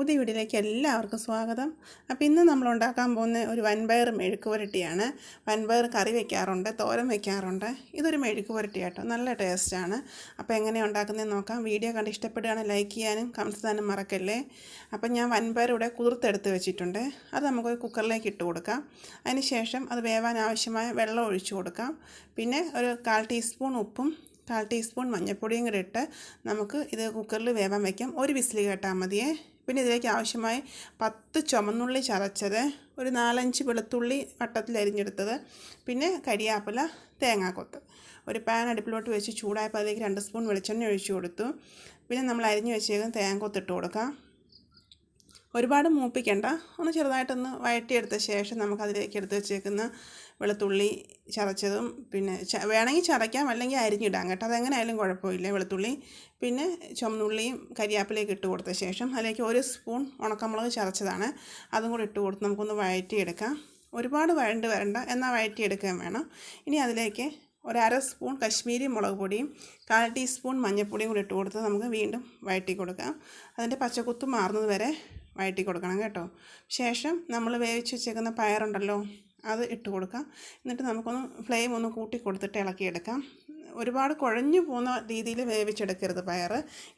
പുതിയ വീഡിയോയിലേക്ക് എല്ലാവർക്കും സ്വാഗതം. അപ്പോൾ ഇന്ന് നമ്മൾ ഉണ്ടാക്കാൻ പോകുന്ന ഒരു വൻപയർ മെഴുക്ക് പുരട്ടിയാണ്. വൻപയർ കറി വെക്കാറുണ്ട് തോരൻ വെക്കാറുണ്ട്. ഇതൊരു മെഴുക്ക് പുരട്ടി കേട്ടോ നല്ല ടേസ്റ്റാണ് അപ്പോൾ എങ്ങനെ ഉണ്ടാക്കുന്നതെന്ന് നോക്കാം. വീഡിയോ കണ്ട് ഇഷ്ടപ്പെടുകയാണെങ്കിൽ ലൈക്ക് ചെയ്യാനും കമൻസ് ചെയ്യാനും മറക്കല്ലേ? അപ്പം ഞാൻ വൻപയർ ഇവിടെ കുതിർത്തെടുത്ത് വെച്ചിട്ടുണ്ട്. അത് നമുക്ക് കുക്കറിലേക്ക് ഇട്ട് കൊടുക്കാം. അതിന് ശേഷം അത് വേവാൻ ആവശ്യമായ വെള്ളം ഒഴിച്ചു കൊടുക്കാം. പിന്നെ ഒരു കാൽ ടീസ്പൂൺ ഉപ്പും കാൽ ടീസ്പൂൺ മഞ്ഞൾപ്പൊടിയും കൂടി ഇട്ട് നമുക്ക് ഇത് കുക്കറിൽ വേവാൻ വയ്ക്കാം ഒരു വിസിൽ കേട്ടാൽ മതിയേ. പിന്നെ ഇതിലേക്ക് ആവശ്യമായി പത്ത് ചുമന്നുള്ളി ചതച്ചത് ഒരു നാലഞ്ച് വെളുത്തുള്ളി വട്ടത്തിൽ അരിഞ്ഞെടുത്തത് പിന്നെ കരിയാപ്പില തേങ്ങാക്കൊത്ത്. ഒരു പാൻ അടുപ്പിലോട്ട് വെച്ച് ചൂടായപ്പോൾ അതിലേക്ക് രണ്ട് സ്പൂൺ വെളിച്ചെണ്ണ ഒഴിച്ചു കൊടുത്തു. പിന്നെ നമ്മൾ അരിഞ്ഞു വെച്ചേക്കും തേങ്ങ കൊത്തിട്ട് കൊടുക്കാം. ഒരുപാട് മൂപ്പിക്കണ്ട. ഒന്ന് ചെറുതായിട്ടൊന്ന് വഴറ്റിയെടുത്ത ശേഷം നമുക്ക് അതിലേക്ക് എടുത്ത് വെച്ചേക്കുന്ന വെളുത്തുള്ളി ചതച്ചതും പിന്നെ വേണമെങ്കിൽ ചതയ്ക്കാം അല്ലെങ്കിൽ അരിഞ്ഞിടാം കേട്ടോ. അതെങ്ങനെയായാലും കുഴപ്പമില്ല വെളുത്തുള്ളി. പിന്നെ ചുമന്നുള്ളിയും കരിയാപ്പിലേക്ക് ഇട്ട് കൊടുത്ത ശേഷം അതിലേക്ക് ഒരു സ്പൂൺ ഉണക്കമുളക് ചതച്ചതാണ്. അതും കൂടി ഇട്ട് കൊടുത്ത് നമുക്കൊന്ന് വഴറ്റിയെടുക്കാം. ഒരുപാട് വഴണ്ട് വരണ്ട എന്നാൽ വഴറ്റിയെടുക്കുകയും വേണം. ഇനി അതിലേക്ക് ഒരര സ്പൂൺ കശ്മീരി മുളക് പൊടിയും കാൽ ടീസ്പൂൺ മഞ്ഞൾപ്പൊടിയും കൂടി ഇട്ട് കൊടുത്ത് നമുക്ക് വീണ്ടും വഴറ്റി കൊടുക്കാം അതിന്റെ പച്ചക്കുത്ത് മാറുന്നത് വരെ വഴറ്റി കൊടുക്കണം കേട്ടോ. ശേഷം നമ്മൾ വേവിച്ച് വെച്ചേക്കുന്ന പയറുണ്ടല്ലോ അത് ഇട്ട് കൊടുക്കാം. എന്നിട്ട് നമുക്കൊന്ന് ഫ്ലെയിം ഒന്ന് കൂട്ടി കൊടുത്തിട്ട് ഇളക്കിയെടുക്കാം. ഒരുപാട് കുഴഞ്ഞു പോകുന്ന രീതിയിൽ വേവിച്ചെടുക്കരുത് പയർ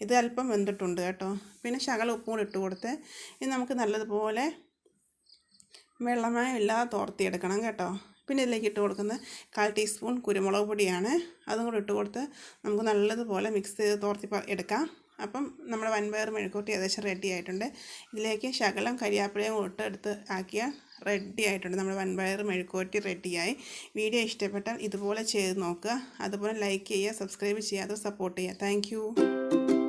ഇത് അല്പം വെന്തിട്ടുണ്ട് കേട്ടോ. പിന്നെ ശകല ഉപ്പും ഇട്ട് കൊടുത്ത് ഇത് നമുക്ക് നല്ലതുപോലെ വെള്ളമയം ഇല്ലാതെ തോർത്തിയെടുക്കണം കേട്ടോ. പിന്നെ ഇതിലേക്ക് ഇട്ട് കൊടുക്കുന്നത് കാൽ ടീസ്പൂൺ കുരുമുളക് പൊടിയാണ്. അതും കൂടി ഇട്ട് കൊടുത്ത് നമുക്ക് നല്ലതുപോലെ മിക്സ് ചെയ്ത് തോർത്തി എടുക്കാം. അപ്പം നമ്മുടെ വൻപയർ മെഴുക്കൂട്ടി ഏകദേശം റെഡി ആയിട്ടുണ്ട്. ഇതിലേക്ക് ശകലം കരിയാപ്പിളയും ഇട്ട് എടുത്ത് ആക്കിയാൽ റെഡി ആയിട്ടുണ്ട്. നമ്മുടെ വൻപയർ മെഴുക്കൂട്ടി റെഡിയായി വീഡിയോ ഇഷ്ടപ്പെട്ടാൽ ഇതുപോലെ ചെയ്ത് നോക്കുക. അതുപോലെ ലൈക്ക് ചെയ്യുക സബ്സ്ക്രൈബ് ചെയ്യുക. അത് സപ്പോർട്ട് ചെയ്യുക. താങ്ക്